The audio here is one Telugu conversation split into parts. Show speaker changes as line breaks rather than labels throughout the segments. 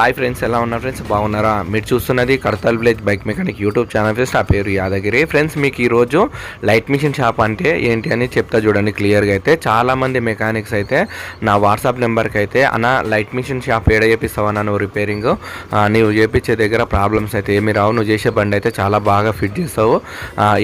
హాయ్ ఫ్రెండ్స్ ఎలా ఉన్నారు ఫ్రెండ్స్ బాగున్నారా? మీరు చూస్తున్నది Kadthal village bike mechanic YouTube channel friends. నా పేరు యాదగిరి. ఫ్రెండ్స్ మీకు ఈరోజు లైట్ మిషన్ షాప్ అంటే ఏంటి అని చెప్తా చూడండి క్లియర్గా అయితే. చాలామంది మెకానిక్స్ అయితే నా వాట్సాప్ నెంబర్కి అయితే అన్న లైట్ మిషన్ షాప్ ఏడ చేపిస్తావు నువ్వు రిపేరింగ్ నువ్వు చేపించే దగ్గర ప్రాబ్లమ్స్ అయితే ఏమి రావు. నువ్వు చేసే బండి అయితే చాలా బాగా ఫిట్ చేస్తావు.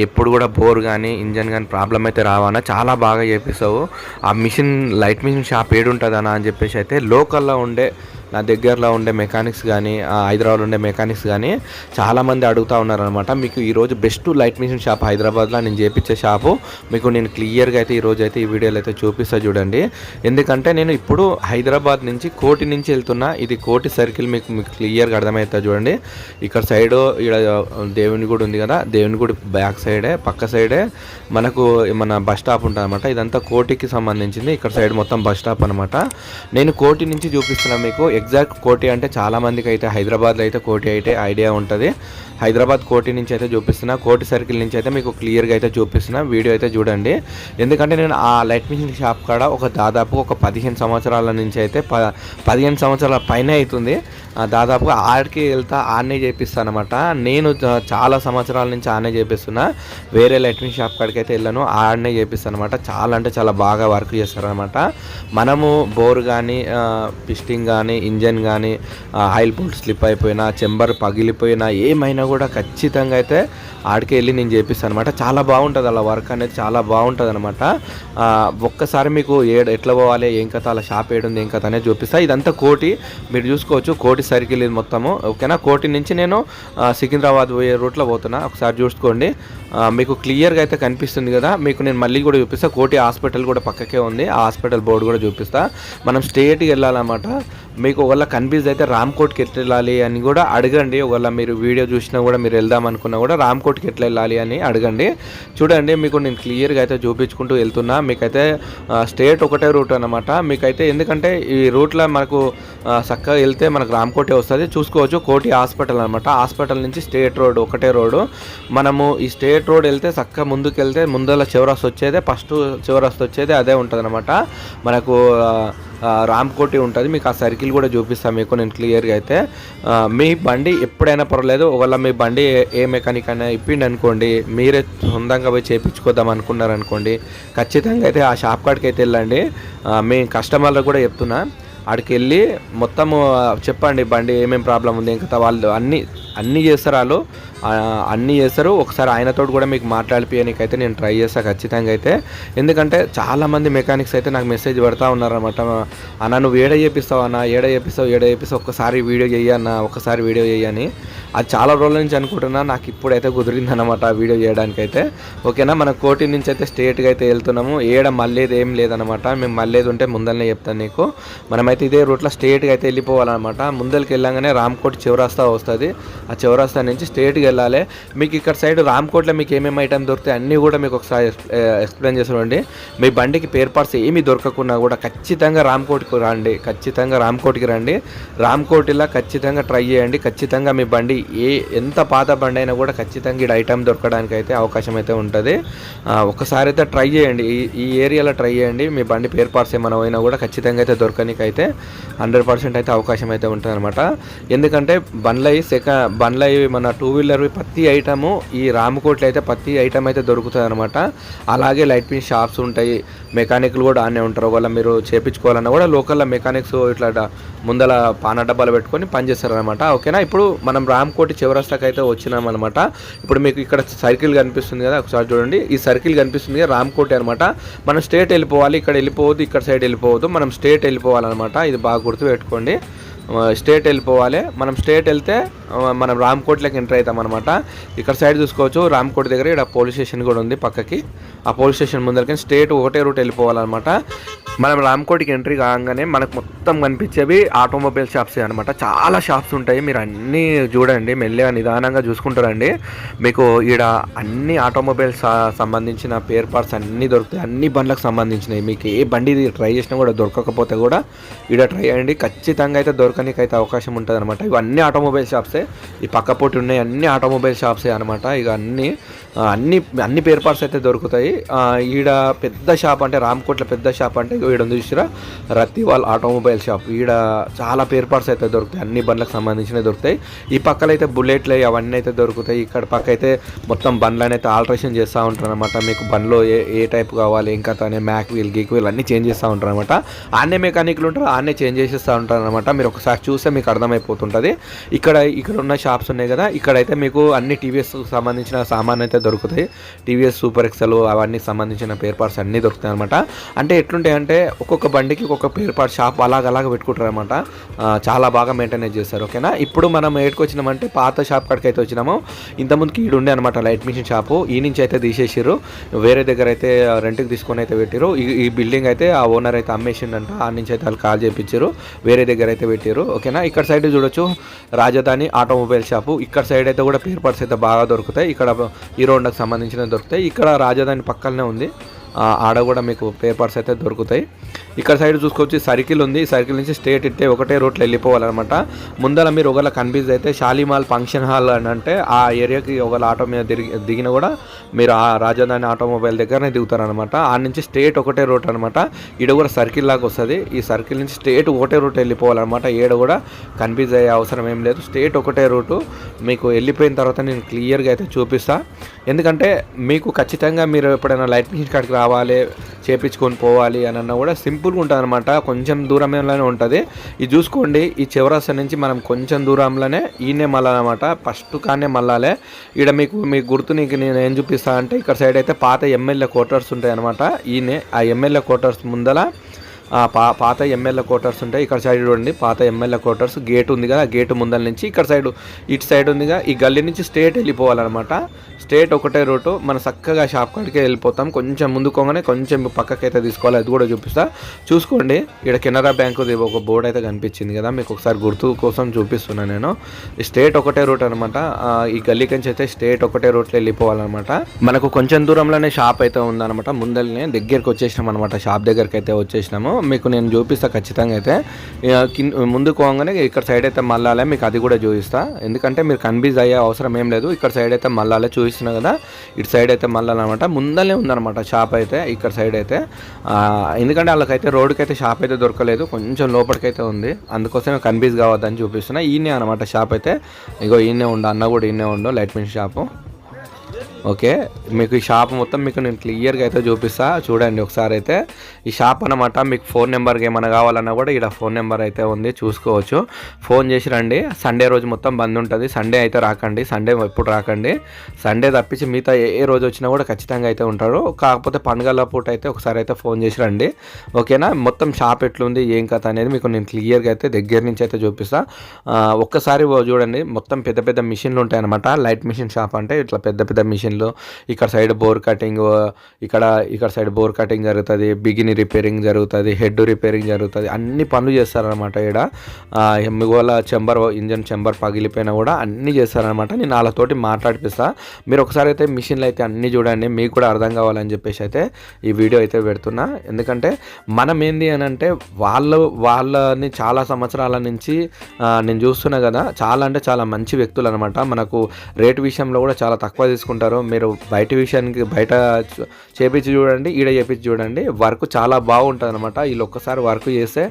ఎప్పుడు కూడా బోర్ కానీ ఇంజన్ కానీ ప్రాబ్లం అయితే రావన్నా చాలా బాగా చేపిస్తావు. ఆ మిషన్ లైట్ మిషన్ షాప్ ఏడుంటుందన్నా అని చెప్పేసి అయితే లోకల్లో ఉండే నా దగ్గరలో ఉండే మెకానిక్స్ కానీ హైదరాబాద్లో ఉండే మెకానిక్స్ కానీ చాలామంది అడుగుతూ ఉన్నారనమాట మీకు ఈరోజు బెస్ట్ లైట్ మిషన్ షాప్ హైదరాబాద్లో నేను చేపించే షాపు మీకు నేను క్లియర్గా అయితే ఈరోజు అయితే ఈ వీడియోలో అయితే చూపిస్తా చూడండి. ఎందుకంటే నేను ఇప్పుడు హైదరాబాద్ నుంచి కోటి నుంచి వెళ్తున్నా. ఇది కోటి సర్కిల్ మీకు మీకు క్లియర్గా అర్థమవుతుంది చూడండి. ఇక్కడ సైడ్ ఇక్కడ దేవుని గుడి ఉంది కదా. దేవుని గుడి బ్యాక్ సైడే పక్క సైడే మనకు మన బస్ స్టాప్ ఉంటుంది అనమాట ఇదంతా కోటికి సంబంధించింది. ఇక్కడ సైడ్ మొత్తం బస్ స్టాప్ అనమాట నేను కోటి నుంచి చూపిస్తున్నా మీకు. ఎగ్జాక్ట్ కోటి అంటే చాలామందికి అయితే హైదరాబాద్లో అయితే కోటి అయితే ఐడియా ఉంటుంది. హైదరాబాద్ కోటి నుంచి అయితే చూపిస్తున్నా. కోటి సర్కిల్ నుంచి అయితే మీకు క్లియర్గా అయితే చూపిస్తున్నా. వీడియో అయితే చూడండి. ఎందుకంటే నేను ఆ లైట్ మిషన్ షాప్ కాడ ఒక దాదాపు ఒక పదిహేను సంవత్సరాల నుంచి అయితే ప పదిహేను సంవత్సరాల పైన అవుతుంది. దాదాపుగా ఆడికి వెళ్తా ఆడనే చేపిస్తాను అనమాట నేను చాలా సంవత్సరాల నుంచి ఆడనే చేపిస్తున్నా. వేరే లైట్ షాప్ కాడికి అయితే వెళ్ళాను ఆడనే చేపిస్తాను అనమాట చాలా అంటే చాలా బాగా వర్క్ చేస్తారనమాట. మనము బోర్ కానీ పిస్టింగ్ కానీ ఇంజన్ కానీ ఆయిల్ బోల్ట్ స్లిప్ అయిపోయినా చెంబర్ పగిలిపోయినా ఏమైనా కూడా ఖచ్చితంగా అయితే ఆడికి వెళ్ళి నేను చేపిస్తాను అనమాట చాలా బాగుంటుంది అలా వర్క్ అనేది చాలా బాగుంటుంది అనమాట ఒక్కసారి మీకు ఏ ఎట్లా పోవాలి ఏం కథ అలా షాప్ ఏడుంది ఏం కథ అనేది చూపిస్తా. ఇదంతా కోటి మీరు చూసుకోవచ్చు కోటి సర్కిల్ ఇది మొత్తము. ఓకేనా? కోటి నుంచి నేను సికింద్రాబాద్ పోయే రూట్లో పోతున్నా. ఒకసారి చూసుకోండి. మీకు క్లియర్గా అయితే కనిపిస్తుంది కదా. మీకు నేను మళ్ళీ కూడా చూపిస్తా. కోటి హాస్పిటల్ కూడా పక్కకే ఉంది. ఆ హాస్పిటల్ బోర్డు కూడా చూపిస్తా. మనం స్టేట్కి వెళ్ళాలన్నమాట. మీకు ఒకవేళ కన్ఫ్యూజ్ అయితే రామ్కోట్కి ఎట్లా వెళ్ళాలి అని కూడా అడగండి. ఒకవేళ మీరు వీడియో చూసినా కూడా మీరు వెళ్దాం అనుకున్నా కూడా రామ్కోట్కి ఎట్లా వెళ్ళాలి అని అడగండి. చూడండి మీకు నేను క్లియర్గా అయితే చూపించుకుంటూ వెళ్తున్నా. మీకైతే స్టేట్ ఒకటే రూట్ అనమాట మీకైతే ఎందుకంటే ఈ రూట్లో మనకు చక్కగా వెళ్తే మనకు రామ్కోటే వస్తుంది. చూసుకోవచ్చు కోటి హాస్పిటల్ అనమాట హాస్పిటల్ నుంచి స్టేట్ రోడ్ ఒకటే రోడ్డు మనము ఈ స్టేట్ రోడ్ వెళ్తే చక్కగా ముందుకు వెళ్తే ముందర చివరస్తు వచ్చేదే ఫస్ట్ చివరస్తు వచ్చేది అదే ఉంటుంది అనమాట మనకు రామ్కోటి ఉంటుంది. మీకు ఆ సర్కిల్ కూడా చూపిస్తాను మీకు నేను క్లియర్గా అయితే మీ బండి ఎప్పుడైనా పర్వాలేదు. ఒకవేళ మీ బండి ఏ- మెకానిక్ అయినా ఇప్పిండి అనుకోండి మీరే సొంతంగా పోయి చేయించుకోద్దాం అనుకున్నారనుకోండి ఖచ్చితంగా అయితే ఆ షాప్ కాడికి అయితే వెళ్ళండి మీ కస్టమర్లకు కూడా చెప్తున్నా. ఆడికి వెళ్ళి మొత్తము చెప్పండి బండి ఏమేమి ప్రాబ్లం ఉంది ఇంకా వాళ్ళు అన్నీ అన్నీ చేస్తారు వాళ్ళు. అన్నీ చేస్తారు. ఒకసారి ఆయనతో కూడా మీకు మాట్లాడిపోయానికైతే నేను ట్రై చేస్తా ఖచ్చితంగా అయితే. ఎందుకంటే చాలామంది మెకానిక్స్ అయితే నాకు మెసేజ్ పెడతా ఉన్నారన్నమాట. అన్న నువ్వు ఏడ చేపిస్తావు అన్న? ఏడ చేపిస్తావు? ఏడ చేపిస్తావు? ఒక్కసారి వీడియో చెయ్యన్న ఒకసారి వీడియో చెయ్యని అది చాలా రోజుల నుంచి అనుకుంటున్నా నాకు ఇప్పుడైతే కుదిరిందనమాట ఆ వీడియో చేయడానికైతే. ఓకేనా? మన కోటి నుంచి అయితే స్టేట్గా అయితే వెళ్తున్నాము. ఏడ మళ్ళేది ఏం లేదనమాట మేము మళ్ళేది ఉంటే ముందరనే చెప్తాను నీకు. మనమైతే ఇదే రూట్లో స్ట్రేట్గా అయితే వెళ్ళిపోవాలన్నమాట. ముందరికి వెళ్ళగానే రామ్కోట్ చివరాస్తా వస్తుంది. ఆ చివరాస్తా నుంచి స్ట్రేట్గా వెళ్ళాలి. మీకు ఇక్కడ సైడ్ రామ్కోట్లో మీకు ఏమేమి ఐటమ్ దొరుకుతాయి అన్నీ కూడా మీకు ఒకసారి ఎక్స్ప్లెయిన్ చేస్తామండి మీ బండికి పేర్ పార్ట్స్ ఏమి దొరకకున్నా కూడా ఖచ్చితంగా రామ్కోట్కి రండి. ఖచ్చితంగా రామ్కోట్కి రండి. రామ్కోటిలా ఖచ్చితంగా ట్రై చేయండి. ఖచ్చితంగా మీ బండి ఏ ఎంత పాత బండి అయినా కూడా ఖచ్చితంగా ఈ ఐటమ్ దొరకడానికి అయితే అవకాశం అయితే ఉంటుంది. ఒకసారి ఒక్కసారి అయితే ట్రై చేయండి. ఈ ఈ ఏరియాలో ట్రై చేయండి. మీ బండి పేర్ పార్ట్స్ ఏమైనా పోయినా కూడా ఖచ్చితంగా అయితే దొరకనికి అయితే హండ్రెడ్ పర్సెంట్ అయితే అవకాశం అయితే ఉంటుంది అనమాట ఎందుకంటే బండ్లై సెక బండ్లై మన టూ వీలర్ ప్రతి ఐటము ఈ రామకోట్లో అయితే ప్రతి ఐటమ్ అయితే దొరుకుతుంది అనమాట అలాగే లైట్ పిన్ షాప్స్ ఉంటాయి. మెకానిక్లు కూడా ఆనే ఉంటారు. ఒకవేళ మీరు చేపించుకోవాలన్నా కూడా లోకల్లో మెకానిక్స్ ఇట్లా ముందల పాన డబ్బాలు పెట్టుకొని పనిచేస్తారనమాట ఓకేనా? ఇప్పుడు మనం రామ్కోటి చివరస్తాకి అయితే వచ్చినాం అనమాట ఇప్పుడు మీకు ఇక్కడ సర్కిల్ కనిపిస్తుంది కదా ఒకసారి చూడండి. ఈ సర్కిల్ కనిపిస్తుంది కదా రామ్కోటి అనమాట మనం స్టేట్ వెళ్ళిపోవాలి ఇక్కడ వెళ్ళిపోవద్దు ఇక్కడ సైడ్ వెళ్ళిపోవద్దు. మనం స్టేట్ వెళ్ళిపోవాలన్నమాట. ఇది బాగా గుర్తు పెట్టుకోండి స్టేట్ వెళ్ళిపోవాలి. మనం స్టేట్ వెళ్తే మనం రామ్కోట్లోకి ఎంటర్ అవుతాం అనమాట ఇక్కడ సైడ్ చూసుకోవచ్చు రామ్కోట్ దగ్గర ఇక్కడ పోలీస్ స్టేషన్ కూడా ఉంది పక్కకి. ఆ పోలీస్ స్టేషన్ ముందరకి స్టేట్ ఒకటే రూట్ వెళ్ళిపోవాలన్నమాట. మనం రామ్కోట్కి ఎంట్రీ కాగానే మనకు మొత్తం కనిపించేవి ఆటోమొబైల్ షాప్స్ అనమాట చాలా షాప్స్ ఉంటాయి. మీరు అన్నీ చూడండి మెల్లగా నిదానంగా చూసుకుంటారండి. మీకు ఈడ అన్ని ఆటోమొబైల్స్ సంబంధించిన పేర్ పార్ట్స్ అన్నీ దొరుకుతాయి. అన్ని బండ్లకు సంబంధించినవి. మీకు ఏ బండి ట్రై చేసినా కూడా దొరకకపోతే కూడా ఈడ ట్రై చేయండి. ఖచ్చితంగా అయితే దొరక దొరకనికి అయితే అవకాశం ఉంటుంది అనమాట ఇవన్నీ ఆటోమొబైల్ షాప్సే. ఈ పక్క పొట్టి ఉన్నాయి అన్ని ఆటోమొబైల్ షాప్సే అనమాట ఇక అన్నీ అన్ని అన్ని పేర్ పార్ట్స్ అయితే దొరుకుతాయి. ఈడ పెద్ద షాప్ అంటే రామ్కోట్ల పెద్ద షాప్ అంటే ఈడ ఉంది చూసిరా? రత్తివాల్ ఆటోమొబైల్ షాప్. ఈడ చాలా పేర్ పార్ట్స్ అయితే దొరుకుతాయి. అన్ని బండ్లకు సంబంధించినవి దొరుకుతాయి. ఈ పక్కన అయితే బుల్లెట్లు అవన్నీ అయితే దొరుకుతాయి. ఇక్కడ పక్క అయితే మొత్తం బండ్లను అయితే ఆల్ట్రేషన్ చేస్తూ ఉంటారు అనమాట మీకు బండ్లో ఏ ఏ టైప్ కావాలి ఇంకా తనే మ్యాక్ వీల్ గీక్ వీల్ అన్నీ చేంజ్ చేస్తూ ఉంటారు అనమాట ఆన్నే మెకానిక్లు ఉంటారు ఆన్నే చేంజ్ చేసేస్తూ ఉంటారు అనమాట మీరు ఒకసారి చూస్తే మీకు అర్థమైపోతుంటుంది. ఇక్కడ ఇక్కడ ఉన్న షాప్స్ ఉన్నాయి కదా. ఇక్కడైతే మీకు అన్ని టీవీఎస్కి సంబంధించిన సామాన్ అయితే దొరుకుతాయి. టీవీఎస్ సూపర్ ఎక్సెల్ అవన్నీ సంబంధించిన పేర్ పార్ట్స్ అన్నీ దొరుకుతాయి అనమాట అంటే ఎట్లుంటాయి అంటే ఒక్కొక్క బండికి ఒక్కొక్క పేర్ పార్ట్ షాప్ అలాగ అలాగ పెట్టుకుంటారు అనమాట చాలా బాగా మెయింటైన్ చేస్తారు ఓకేనా? ఇప్పుడు మనం ఏడుకు వచ్చినామంటే పాత షాప్ కాడికి అయితే వచ్చినాము. ఇంతకుముందుకి ఈడు ఉండే అనమాట లైట్ మిషన్ షాపు. ఈ నుంచి అయితే తీసేసారు వేరే దగ్గర అయితే రెంట్కి తీసుకొని అయితే పెట్టారు ఈ ఈ బిల్డింగ్ అయితే ఆ ఓనర్ అయితే అమ్మేసిండంట. ఆ నుంచి అయితే వాళ్ళు కాల్ చేయించారు వేరే దగ్గర అయితే పెట్టారు ఓకేనా? ఇక్కడ సైడ్ చూడొచ్చు. రాజధాని ఆటోమొబైల్ షాపు. ఇక్కడ సైడ్ అయితే కూడా పేర్ పార్ట్స్ అయితే బాగా దొరుకుతాయి. ఇక్కడ హీరో హోండాకి సంబంధించినవి దొరుకుతాయి ఇక్కడ రాజధాని పక్కనే ఉంది. ఆడ కూడా మీకు పేపర్స్ అయితే దొరుకుతాయి. ఇక్కడ సైడ్ చూసుకొచ్చి సర్కిల్ ఉంది. ఈ సర్కిల్ నుంచి స్టేట్ ఇట్టే ఒకటే రూట్లో వెళ్ళిపోవాలన్నమాట. ముందర మీరు ఒకవేళ కన్ఫ్యూజ్ అయితే షాలిమాల్ ఫంక్షన్ హాల్ అని అంటే ఆ ఏరియాకి ఒకవేళ ఆటో మీద దిగి దిగిన కూడా మీరు ఆ రాజధాని ఆటోమొబైల్ దగ్గరనే దిగుతారనమాట ఆ నుంచి స్టేట్ ఒకటే రూట్ అనమాట ఈడ కూడా సర్కిల్ లాగా వస్తుంది. ఈ సర్కిల్ నుంచి స్టేట్ ఒకటే రూట్ వెళ్ళిపోవాలన్నమాట. ఈడ కూడా కన్ఫ్యూజ్ అయ్యే అవసరం ఏం లేదు. స్టేట్ ఒకటే రూటు మీకు వెళ్ళిపోయిన తర్వాత నేను క్లియర్గా అయితే చూపిస్తా. ఎందుకంటే మీకు ఖచ్చితంగా మీరు ఎప్పుడైనా లైట్ మిషన్ కాడికి రావాలి చేపించుకొని పోవాలి అని అన్నా కూడా సింపుల్గా ఉంటుంది అనమాట కొంచెం దూరంలోనే ఉంటుంది. ఇది చూసుకోండి ఈ చివరాస నుంచి మనం కొంచెం దూరంలోనే ఈయనే మళ్ళాలన్నమాట. ఫస్ట్ కానే మళ్ళాలే. ఈడ మీకు మీకు గుర్తు నీకు నేను ఏం చూపిస్తా అంటే ఇక్కడ సైడ్ అయితే పాత ఎమ్మెల్యే క్వార్టర్స్ ఉంటాయి అనమాట ఈయనే ఆ ఎమ్మెల్యే క్వార్టర్స్ ముందల పా పాత ఎమ్మెల్యే క్వార్టర్స్ ఉంటాయి ఇక్కడ సైడ్ చూడండి. పాత ఎమ్మెల్యే క్వార్టర్స్ గేట్ ఉంది కదా గేట్ ముందల నుంచి ఇక్కడ సైడ్ ఇటు సైడ్ ఉందిగా ఈ గల్లీ నుంచి స్ట్రేట్ వెళ్ళిపోవాలన్నమాట. స్ట్రేట్ ఒకటే రూటు మన చక్కగా షాప్ కాడికే వెళ్ళిపోతాం. కొంచెం ముందుకోగానే కొంచెం పక్కకైతే తీసుకోవాలి. అది కూడా చూపిస్తా. చూసుకోండి ఇక్కడ కెనరా బ్యాంకు ఒక బోర్డు అయితే కనిపించింది కదా. మీకు ఒకసారి గుర్తు కోసం చూపిస్తున్నాను నేను. స్టేట్ ఒకటే రూట్ అనమాట ఈ గల్లీ నుంచి అయితే స్టేట్ ఒకటే రూట్లో వెళ్ళిపోవాలన్నమాట. మనకు కొంచెం దూరంలోనే షాప్ అయితే ఉందన్నమాట. ముందరనే దగ్గరికి వచ్చేసినాం అనమాట షాప్ దగ్గరికి అయితే వచ్చేసినాము. మీకు నేను చూపిస్తా ఖచ్చితంగా అయితే. ముందుకు పోగానే ఇక్కడ సైడ్ అయితే మళ్ళాలే మీకు అది కూడా చూపిస్తా. ఎందుకంటే మీరు కన్ఫ్యూజ్ అయ్యే అవసరం ఏం లేదు. ఇక్కడ సైడ్ అయితే మళ్ళాలే చూపిస్తున్నా కదా ఇటు సైడ్ అయితే మళ్ళాలన్నమాట ముందరనే ఉందన్నమాట షాప్ అయితే ఇక్కడ సైడ్ అయితే. ఎందుకంటే వాళ్ళకైతే రోడ్డుకి అయితే షాప్ అయితే దొరకలేదు. కొంచెం లోపలికైతే ఉంది. అందుకోసమే కన్ఫ్యూజ్ కావద్దని చూపిస్తున్నా. ఈయనే అనమాట షాప్ అయితే. ఇగో ఈయనే ఉండు అన్న కూడా ఈయనే ఉండు లైట్ మిషన్ షాపు. ఓకే మీకు ఈ షాప్ మొత్తం మీకు నేను క్లియర్గా అయితే చూపిస్తా. చూడండి ఒకసారి అయితే ఈ షాప్ అనమాట మీకు ఫోన్ నెంబర్కి ఏమైనా కావాలన్నా కూడా ఇక్కడ ఫోన్ నెంబర్ అయితే ఉంది చూసుకోవచ్చు. ఫోన్ చేసి రండి సండే రోజు మొత్తం బంద్ ఉంటుంది. సండే అయితే రాకండి సండే ఎప్పుడు రాకండి. సండే తప్పించి మిగతా ఏ రోజు వచ్చినా కూడా ఖచ్చితంగా అయితే ఉంటారు. కాకపోతే పండుగల పూట అయితే ఒకసారి అయితే ఫోన్ చేసి రండి. ఓకేనా? మొత్తం షాప్ ఎట్లుంది ఏం కథ అనేది మీకు నేను క్లియర్గా అయితే దగ్గర నుంచి అయితే చూపిస్తా. ఒక్కసారి చూడండి మొత్తం పెద్ద పెద్ద మిషన్లు ఉంటాయి అనమాట లైట్ మిషన్ షాప్ అంటే ఇట్లా పెద్ద పెద్ద మిషన్లో ఇక్కడ సైడ్ బోర్ కటింగ్ ఇక్కడ ఇక్కడ సైడ్ బోర్ కటింగ్ జరుగుతుంది బిగిని రిపేరింగ్ జరుగుతుంది హెడ్ రిపేరింగ్ జరుగుతుంది అన్ని పనులు చేస్తారనమాట ఇక్కడ మిగోల చెంబర్ ఇంజన్ చెంబర్ పగిలిపోయినా కూడా అన్ని చేస్తారనమాట నేను వాళ్ళతోటి మాట్లాడిపిస్తా. మీరు ఒకసారి అయితే మిషన్లు అయితే అన్ని చూడండి మీకు కూడా అర్థం కావాలని చెప్పేసి అయితే ఈ వీడియో అయితే పెడుతున్నా. ఎందుకంటే మనం ఏంది అని అంటే వాళ్ళు వాళ్ళని చాలా సంవత్సరాల నుంచి నేను చూస్తున్నా కదా చాలా అంటే చాలా మంచి వ్యక్తులు అనమాట మనకు రేట్ విషయంలో కూడా చాలా తక్కువ తీసుకుంటారు. మీరు బయట విషయానికి బయట చేపించి చూడండి ఈడ చేపించి చూడండి. వర్క్ చాలా బాగుంటుంది అనమాట వీళ్ళు ఒక్కసారి వర్క్ చేస్తే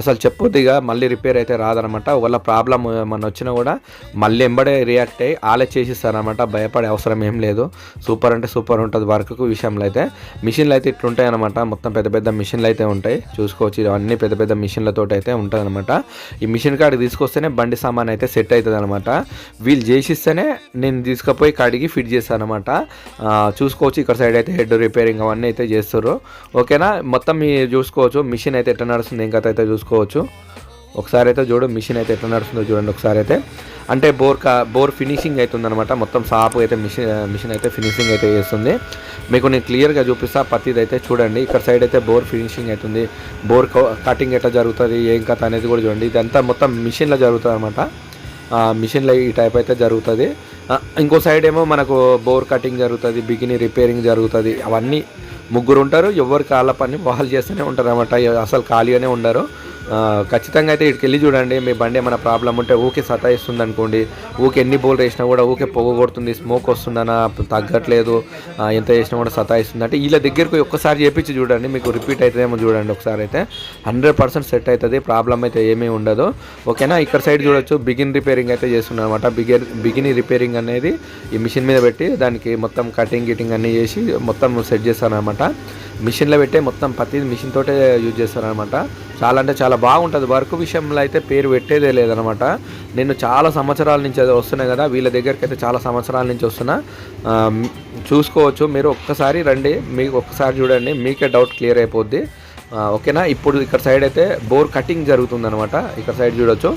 అసలు చెప్పొద్దిగా మళ్ళీ రిపేర్ అయితే రాదనమాట ఒకవేళ ప్రాబ్లం మన వచ్చినా కూడా మళ్ళీ ఎంబడే రియాక్ట్ అయ్యి ఆలే చేసిస్తారనమాట భయపడే అవసరం ఏం లేదు. సూపర్ అంటే సూపర్ ఉంటుంది వర్క్ విషయంలో అయితే. మిషన్లు అయితే ఇట్లుంటాయి అనమాట మొత్తం పెద్ద పెద్ద మిషన్లు అయితే ఉంటాయి. చూసుకోవచ్చు ఇవన్నీ పెద్ద పెద్ద మిషన్లతో అయితే ఉంటుంది అనమాట ఈ మిషన్ కాడికి తీసుకొస్తేనే బండి సామాన్ అయితే సెట్ అవుతుంది అనమాట వీళ్ళు చేసిస్తేనే నేను తీసుకుపోయి కాడికి ఫిట్ చేస్తాను అనమాట చూసుకోవచ్చు ఇక్కడ సైడ్ అయితే హెడ్ రిపేరింగ్ అవన్నీ అయితే చేస్తారు ఓకేనా? మొత్తం మీరు చూసుకోవచ్చు. మిషన్ అయితే ఎట్లా నడుస్తుంది ఇంకా అయితే చూసుకోవచ్చు. ఒకసారి అయితే చూడు మిషన్ అయితే ఎట్లా నడుస్తుందో చూడండి ఒకసారి అయితే. అంటే బోర్ కా బోర్ ఫినిషింగ్ అవుతుందనమాట మొత్తం సాపు అయితే మిషన్ మిషన్ అయితే ఫినిషింగ్ అయితే చేస్తుంది. మీకు నేను క్లియర్గా చూపిస్తా ప్రతిది అయితే చూడండి. ఇక్కడ సైడ్ అయితే బోర్ ఫినిషింగ్ అవుతుంది. బోర్ కటింగ్ ఎట్లా జరుగుతుంది ఏం కథ అనేది కూడా చూడండి. ఇదంతా మొత్తం మిషన్లో జరుగుతుంది అనమాట మిషన్లో ఈ టైప్ అయితే జరుగుతుంది. ఇంకో సైడ్ ఏమో మనకు బోర్ కటింగ్ జరుగుతుంది బిగిని రిపేరింగ్ జరుగుతుంది. అవన్నీ ముగ్గురు ఉంటారు ఎవరు కాళ్ళ పని వాళ్ళు చేస్తూనే ఉంటారు అన్నమాట అసలు ఖాళీగానే ఉండరు. ఖచ్చితంగా అయితే ఇక్కడికి వెళ్ళి చూడండి. మీ బండి ఏమైనా ప్రాబ్లం ఉంటే ఊకే సతాయిస్తుంది అనుకోండి. ఊకే ఎన్ని బోల్ వేసినా కూడా ఊకే పొగ కొడుతుంది స్మోక్ వస్తుందనా తగ్గట్లేదు ఎంత చేసినా కూడా సతాయిస్తుంది. అంటే వీళ్ళ దగ్గరకు ఒక్కసారి చేపించి చూడండి. మీకు రిపీట్ అవుతుందేమో చూడండి ఒకసారి అయితే. హండ్రెడ్ పర్సెంట్ సెట్ అవుతుంది. ప్రాబ్లం అయితే ఏమీ ఉండదు. ఓకేనా? ఇక్కడ సైడ్ చూడొచ్చు. బిగిన్ రిపేరింగ్ అయితే చేస్తున్నారు అనమాట బిగిన్ బిగిన్ రిపేరింగ్ అనేది ఈ మిషన్ మీద పెట్టి దానికి మొత్తం కటింగ్ గిటింగ్ అన్నీ చేసి మొత్తం సెట్ చేస్తాను అనమాట మిషన్లో పెట్టే మొత్తం ప్రతి మిషన్ తోటే యూజ్ చేస్తారనమాట చాలా అంటే చాలా బాగుంటుంది. వర్క్ విషయంలో అయితే పేరు పెట్టేదే లేదనమాట నేను చాలా సంవత్సరాల నుంచి అది వస్తున్నాయి కదా వీళ్ళ దగ్గరికి అయితే చాలా సంవత్సరాల నుంచి వస్తున్నా. చూసుకోవచ్చు. మీరు ఒక్కసారి రండి. మీకు ఒక్కసారి చూడండి. మీకే డౌట్ క్లియర్ అయిపోద్ది. ఓకేనా? ఇప్పుడు ఇక్కడ సైడ్ అయితే బోర్ కటింగ్ జరుగుతుందన్నమాట. ఇక్కడ సైడ్ చూడొచ్చు.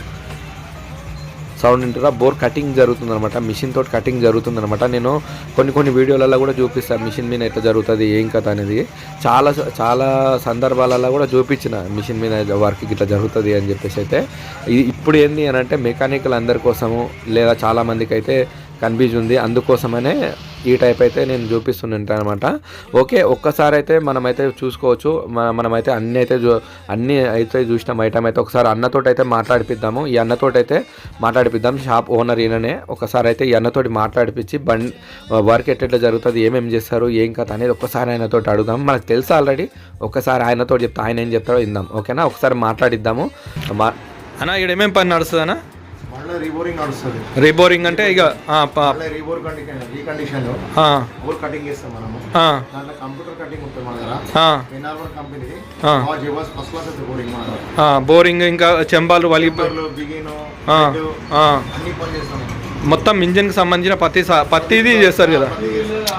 సౌండ్ వింటారా? బోర్ కటింగ్ జరుగుతుందనమాట మిషన్ తోటి కటింగ్ జరుగుతుంది అనమాట నేను కొన్ని కొన్ని వీడియోలలో కూడా చూపిస్తాను మిషన్ మీద ఎట్లా జరుగుతుంది ఏం కథ అనేది. చాలా చాలా సందర్భాలలో కూడా చూపించిన మిషన్ మీద వర్క్ ఇట్లా జరుగుతుంది అని చెప్పేసి అయితే. ఇప్పుడు ఏంది అని అంటే మెకానికల్ అందరి కోసము లేదా చాలామందికి అయితే కన్ఫ్యూజ్ ఉంది. అందుకోసమనే ఈ టైప్ అయితే నేను చూపిస్తుంటాను అనమాట ఓకే ఒక్కసారి అయితే మనమైతే చూసుకోవచ్చు. మనమైతే అన్ని అయితే చూ అన్ని అయితే చూసినాం. ఐటమ్ అయితే ఒకసారి అన్నతోటి అయితే మాట్లాడిపిద్దాము. ఈ అన్నతోటి అయితే మాట్లాడిపిద్దాం. షాప్ ఓనర్ ఈయననే. ఒకసారి అయితే ఈ అన్నతోటి మాట్లాడిపించి బండి వర్క్ ఎట్లా జరుగుతుంది ఏమేమి చేస్తారు ఏం కథ అనేది ఒక్కసారి ఆయనతోటి అడుగుదాం. మనకు తెలుసు ఆల్రెడీ? ఒకసారి ఆయనతో చెప్తా ఆయన ఏం చెప్తాడో ఇందాం ఓకేనా? ఒకసారి మాట్లాడిద్దాము. మా అన్న ఇక్కడ ఏమేమి పని నడుస్తుంది
రీబోరింగ్ నడుస్తుంది
రీబోరింగ్ అంటే ఇక ఆ, ప-
మళ్ళీ రీబోర్ కండిషన్ రీకండిషన్
ఆ,
బోర్ కటింగ్ చేస్తాం మనము.
ఆ,
దాంట్లో కంప్యూటర్ కటింగ్ ఉంటుంది మన దగ్గర.
ఆ,
ఎన్ఆర్వర్ కంపెనీది
ఆ.
బాగా జబర్స్ ఫస్ట్ క్లాస్ అయితే బోరింగ్ మన దగ్గర.
ఆ, బోరింగ్ ఇంకా చెంబాలు వలి
బిగిను. అన్ని పని చేస్తాం.
మొత్తం ఇంజిన్కి సంబంధించిన ప్రతి ప్రతిదీ చేస్తారు కదా.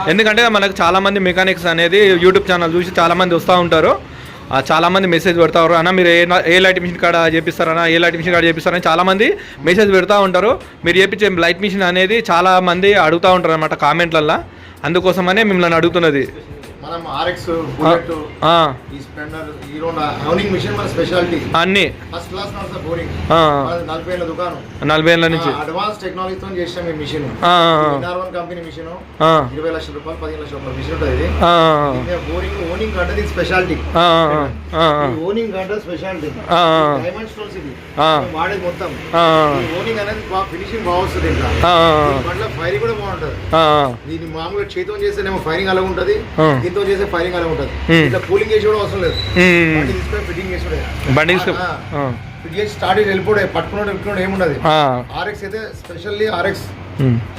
ఎందుకంటే మనకు చాలా మంది మెకానిక్స్ అనేది యూట్యూబ్ ఛానల్ చూసి చాలా మంది వస్తూ ఉంటారు. చాలామంది మెసేజ్ పెడతారు అన్న మీరు ఏ నా- ఏ లైట్ మిషన్ కాడ చేపిస్తారన్నా ఏ లైట్ మిషన్ కాడ చేపిస్తారని చాలామంది మెసేజ్ పెడతా ఉంటారు. మీరు చేపించే లైట్ మిషన్ అనేది చాలామంది అడుగుతూ ఉంటారు అనమాట కామెంట్లల్లో. అందుకోసమనే మిమ్మల్ని అడుగుతున్నది.
మనం ఆర్ఎక్స్ బుల్లెట్ ఈ స్ప్లెండర్ హీరో హౌనింగ్ మిషన్ మన స్పెషాలిటీ
అన్ని.
ఫస్ట్ క్లాస్ నడుస్తుంది బోరింగ్ నలభై ఏళ్ళ దుకాణం.
నలభై ఏళ్ళ నుంచి.
అడ్వాన్స్ టెక్నాలజీతో చేసాం ఈ మిషన్ కంపెనీ మిషన్ ఇరవై లక్షల రూపాయలు పదిహేను లక్షల రూపాయలు మిషన్ ఉంటుంది ఇది. బోరింగ్ ఓనింగ్ అంటే ఇది స్పెషాలిటీ ఓనింగ్ అంటే స్పెషాలిటీ డైమండ్ స్టోన్స్ ఇది వాడేది మొత్తం. ఓనింగ్ అనేది బాగా ఫినిషింగ్ బాగా వస్తుంది ఇంకా. బండ్ల ఫైరింగ్ కూడా బాగుంటది.
ఆ,
దీన్ని మామూలుగా చేతితో చేస్తేనేమో ఫైరింగ్ అలా ఉంటుంది. దీంతో చేసే ఫైరింగ్ అలా ఉంటుంది. ఇట్లా కూలింగ్ చేసి కూడా అవసరం లేదు. ఫిట్టింగ్ చేసుడే
బండి
ఫిట్ చేసి స్టార్ట్ చేసి వెళ్ళిపోడే పట్టుకున్నాడు పెట్టుకున్నాడు ఏముండదు. ఆర్ఎక్స్ అయితే specially RX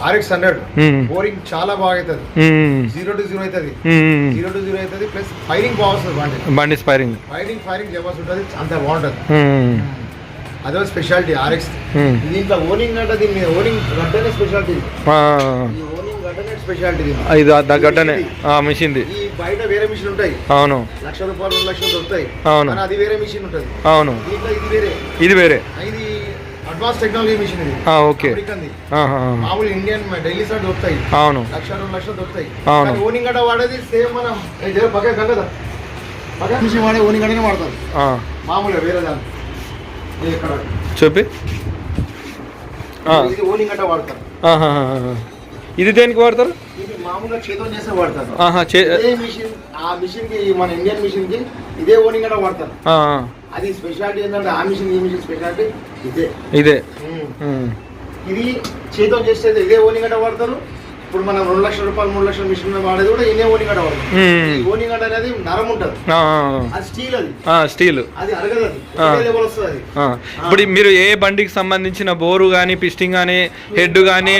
RX hundred boring చాలా బాగా అవుతుంది జీరో టు జీరో అవుతుంది జీరో టు జీరో అవుతుంది ప్లస్ ఫైరింగ్ బాగా వస్తుంది బండి.
బండి స్పైరింగ్
ఫైరింగ్ ఫైరింగ్ జబర్స్ ఉంటుంది అంత బాగుంటుంది. అదే స్పెషాలిటీ ఆర్ఎక్స్ దీంట్లో ఓనింగ్ అంటే దీని ఓనింగ్ గడ్డనే స్పెషాలిటీ గడ్డనే
ఇది. మిషన్ది
ఈ బయట వేరే మిషన్ ఉంటాయి.
అవును.
లక్ష రూపాయలు రెండు లక్షలు దొరుకుతాయి.
అవును.
అది వేరే మిషన్ ఉంటుంది.
అవును.
ఇది వేరే.
ఇది వేరే.
ఇది అడ్వాన్స్ టెక్నాలజీ మిషన్ ఇది.
ఓకే.
మామూలు ఇండియన్ ఢిల్లీ సైడ్ దొరుకుతాయి.
అవును.
లక్ష రెండు లక్షలు దొరుకుతాయి.
అవును.
ఓనింగ్ గడ్డ వాడేది సేమ్ మనం. పక్క కదా పక్క మిషన్ వాడే ఓనింగ్ గడ్డనే వాడతారు. మామూలుగా వేరే దాన్ని ఇది ఇక్కడ.
చూపి ఆ,
ఇది ఓనింగ్ గడ్డ వాడతారు.
ఇది దేనికి వాడతారు?
ఇది మామూలుగా చేతితో చేస్తే వాడతారు.
ఆహా చే
ఇదే మిషన్ ఆ మిషన్కి మన ఇండియన్ మిషన్కి ఇదే ఓనింగ్ వాడతారు.
ఆ,
అది స్పెషాలిటీ ఏంటంటే ఆ మిషన్ ఈ మిషన్ స్పెషాలిటీ ఇదే.
ఇదే.
ఉమ్.
ఉమ్,
ఇది చేతితో చేస్తే ఇదే ఓనింగ్ గడ్డ వాడతారు. ఇప్పుడు మనం రెండు లక్షల రూపాయలు మూడు లక్షల మిషన్ వాడేది కూడా ఇదే ఓనింగ్ గడ్డ వాడతారు.
ఉమ్,
ఈ ఓనింగ్ గడ్డ అనేది నరం ఉంటుంది.
ఆ,
అది స్టీల్ అది.
ఆ, స్టీల్.
అది అరగదు అది.
ఆ.
ఒకే లెవెల్ వస్తుంది అది.
ఆ, ఇప్పుడు మీరు ఏ బండికి సంబంధించిన బోరు కానీ పిస్టింగ్ కానీ హెడ్ కానీ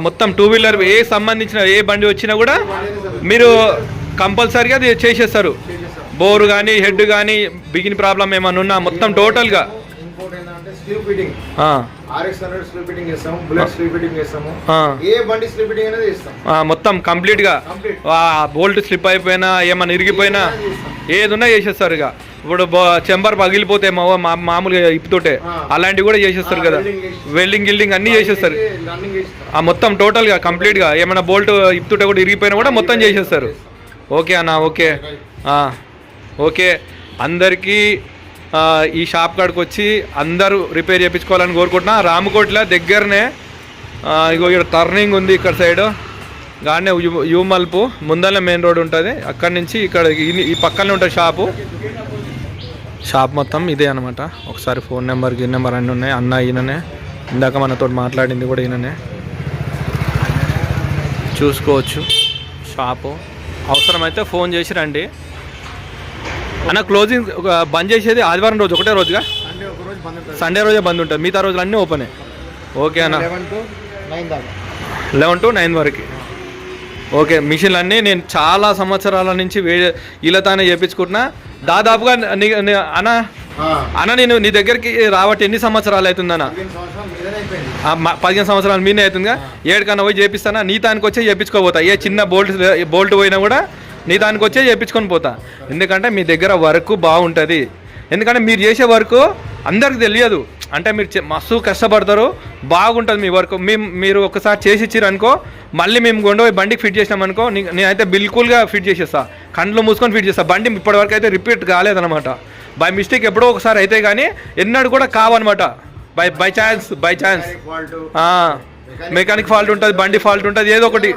మొత్తం టూ వీలర్ ఏ సంబంధించిన ఏ బండి వచ్చినా కూడా మీరు కంపల్సరీగా అది చేసేస్తారు. బోరు కానీ హెడ్ కానీ బిగిన్ ప్రాబ్లం ఏమైనా ఉన్నా మొత్తం టోటల్గా
ఇంకోటి ఏంటంటే స్లీవ్ ఫిట్టింగ్
ఆ,
ఆర్ఎక్స్ హండ్రెడ్ స్లీవ్ ఫిట్టింగ్ చేస్తాము బుల్లెట్ స్లీవ్ ఫిట్టింగ్ చేస్తాము.
ఆ,
ఏ బండి స్లీవ్ ఫిట్టింగ్ అనేది చేస్తాం.
ఆ, మొత్తం
కంప్లీట్
బోల్ట్ స్లిప్ అయిపోయినా ఏమైనా ఇరిగిపోయినా ఏదున్నా చేసేస్తారు ఇక. ఇప్పుడు చెంబర్ పగిలిపోతే మామూలుగా ఇప్పుతుంటే. అలాంటివి కూడా చేసేస్తారు కదా
వెల్డింగ్
గిల్డింగ్ అన్నీ చేసేస్తారు ఆ మొత్తం టోటల్గా కంప్లీట్గా ఏమైనా బోల్ట్ ఇప్పుతుంటే కూడా ఇరిగిపోయినా కూడా మొత్తం చేసేస్తారు ఓకే అన్న ఓకే ఓకే అందరికీ ఈ షాప్ కాడికి వచ్చి అందరూ రిపేర్ చేయించుకోవాలని కోరుకుంటున్నా రామకోట్ల దగ్గరనే ఇగో ఇక్కడ టర్నింగ్ ఉంది ఇక్కడ సైడ్ గానే యు- మలుపు ముందరనే మెయిన్ రోడ్ ఉంటుంది అక్కడి నుంచి ఇక్కడ ఈ- ఈ పక్కనే ఉంటుంది షాపు
షాప్ మొత్తం ఇదే అనమాట ఒకసారి ఫోన్ నెంబర్ గిన్ నెంబర్ అన్నీ ఉన్నాయి. అన్న ఈయననే. ఇందాక మనతో మాట్లాడింది కూడా ఈయననే. చూసుకోవచ్చు. షాపు. అవసరమైతే ఫోన్ చేసి రండి. అన్న క్లోజింగ్ ఒక బంద్ చేసేది ఆదివారం రోజు ఒకటే రోజుగా?
సండే రోజు బంద్ ఉంటుంది.
మిగతా రోజులు అన్నీ ఓపెనే. ఓకే అన్న.
లెవెన్ టు నైన్ దాకా.
లెవెన్ టు నైన్ వరకు. ఓకే మిషన్లు అన్నీ నేను చాలా సంవత్సరాల నుంచి వే వీళ్ళతోనే చేయించుకుంటున్నా దాదాపుగా అన్న అన్న నేను నీ దగ్గరికి రావట్టి ఎన్ని సంవత్సరాలు అవుతుందన్న
పదిహేను సంవత్సరాలు
మీనే అవుతుందిగా ఏడుకన్నా పోయి చేపిస్తానా? నీ దానికి వచ్చే చేపించుకోపోతా. ఏ చిన్న బోల్ట్ బోల్ట్ పోయినా కూడా నీ దానికి వచ్చే చేపించుకొని పోతా. ఎందుకంటే మీ దగ్గర వర్క్ బాగుంటుంది. ఎందుకంటే మీరు చేసే వర్క్ అందరికి తెలియదు. అంటే మీరు మస్తు కష్టపడతారు బాగుంటుంది మీ వర్క్. మేము మీరు ఒకసారి చేసి ఇచ్చిర్రు అనుకో మళ్ళీ మేము కొండ బండికి ఫిట్ చేసినాం అనుకో నీ- నేనైతే బిల్కుల్గా ఫిట్ చేసేస్తా. కండ్లు మూసుకొని ఫిట్ చేస్తా. బండి ఇప్పటివరకు అయితే రిపీట్ కాలేదన్నమాట. బై మిస్టేక్ ఎప్పుడో ఒకసారి అయితే కానీ ఎన్నడూ కూడా కావన్నమాట. By by chance by chance. Mechanic fault ఉంటుంది బండి ఫాల్ట్ ఉంటుంది ఏదో ఒకటి.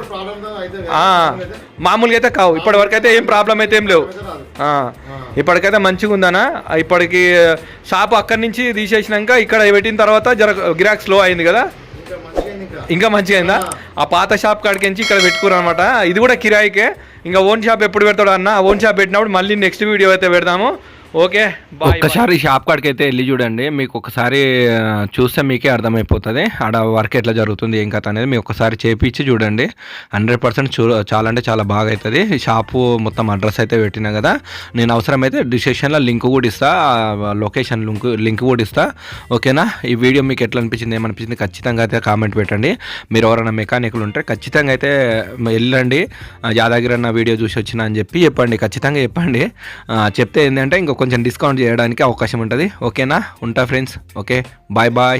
మామూలుగా అయితే కావు. ఇప్పటి వరకు అయితే ఏం ప్రాబ్లం అయితే ఏం లేవు. ఇప్పటికైతే మంచిగా ఉందనా ఇప్పటికి షాప్ అక్కడి నుంచి తీసేసినాక ఇక్కడ పెట్టిన తర్వాత జర గిరాక్ స్లో అయింది కదా.
ఇంకా మంచిగా అయిందా
ఆ పాత షాప్ కాడికించి ఇక్కడ పెట్టుకున్నారు అనమాట ఇది కూడా కిరాయికే. ఇంకా ఓన్ షాప్ ఎప్పుడు పెడతాడు అన్న ఓన్ షాప్ పెట్టినప్పుడు మళ్ళీ నెక్స్ట్ వీడియో అయితే పెడదాము. ఓకే ఒక్కసారి షాప్ కాడికి అయితే వెళ్ళి చూడండి. మీకు ఒకసారి చూస్తే మీకే అర్థమైపోతుంది. ఆడ వర్క్ ఎట్లా జరుగుతుంది ఏం కథ అనేది మీకు ఒకసారి చేపించి చూడండి. హండ్రెడ్ పర్సెంట్ చూ చాలా అంటే చాలా బాగా అవుతుంది ఈ షాపు మొత్తం అడ్రస్ అయితే పెట్టినా కదా. నేను అవసరమైతే డిస్క్రిప్షన్లో లింక్ కూడా ఇస్తా లొకేషన్ లింక్ లింక్ కూడా ఇస్తా. ఓకేనా? ఈ వీడియో మీకు ఎట్లా అనిపించింది ఏమనిపించింది ఖచ్చితంగా అయితే కామెంట్ పెట్టండి. మీరు ఎవరైనా మెకానిక్లు ఉంటే ఖచ్చితంగా అయితే వెళ్ళండి. యాదగిరి అన్న వీడియో చూసి వచ్చిన అని చెప్పి చెప్పండి ఖచ్చితంగా చెప్పండి. చెప్తే ఏంటంటే ఇంకొక కొంచెం డిస్కౌంట్ చేయడానికి అవకాశం ఉంటుంది. ఓకేనా ఉంటా ఫ్రెండ్స్ ఓకే బాయ్ బాయ్